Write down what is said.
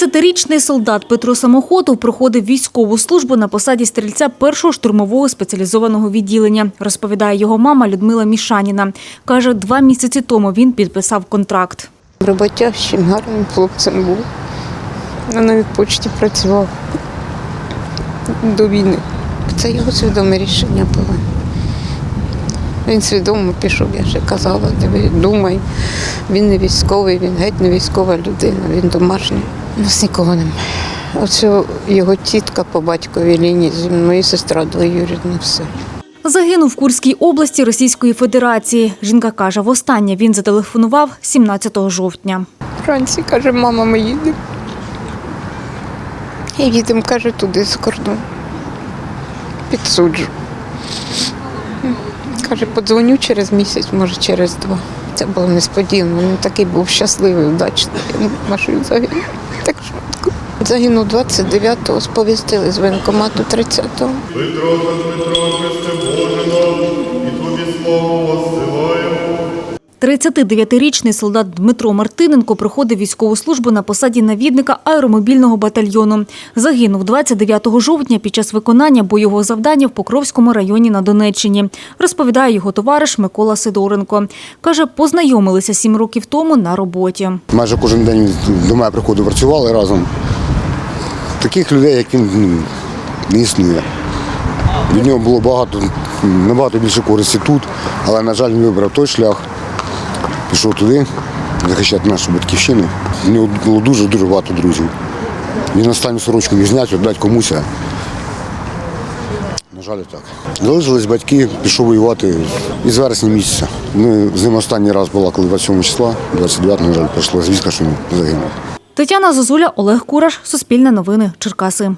29-річний солдат Петро Самохотов проходив військову службу на посаді стрільця першого штурмового спеціалізованого відділення, розповідає його мама Людмила Мішаніна. Каже, два місяці тому він підписав контракт. Роботящим, гарним хлопцем був. На новій почті працював до війни. Це його свідоме рішення було. Він свідомо пішов, я ще казала, думай. Він не військовий, він геть не військова людина, він домашній. У нас нікого немає. Оце його тітка по батьковій лінії, зі мною сестра двоюрідна, все. Загинув в Курській області Російської Федерації. Жінка каже, востаннє він зателефонував 17 жовтня. Вранці каже, мама, ми їдемо. І їдемо, каже, туди з кордону. Підсуджу. Каже, подзвоню через місяць, може через два. Це було несподівано. Він такий був щасливий, удачний. Він машину загинув. Так швидко. Загинув 29-го, сповістили з воєнкомату 30-го. Петро Дмитро, Христе Боже нам, і Тобі славу воссилаємо. 39-річний солдат Дмитро Мартиненко проходив військову службу на посаді навідника аеромобільного батальйону. Загинув 29 жовтня під час виконання бойового завдання в Покровському районі на Донеччині, розповідає його товариш Микола Сидоренко. Каже, познайомилися сім років тому на роботі. Майже кожен день до мене приходив, працювали разом. Таких людей, як він, ну, не існує. Від нього було багато, набагато більше користі тут, але, на жаль, він вибрав той шлях, пішов туди захищати нашу батьківщину. У нього було дуже-дуже багато друзів. Він останню сорочку міг зняти, віддати комусь. На жаль, так. Залишились батьки, пішов воювати із вересня місяця. Ми з ним останній раз була, коли 27 числа, 29, на жаль, прийшла звістка, що він загинув. Тетяна Зозуля, Олег Кураш, Суспільне новини, Черкаси.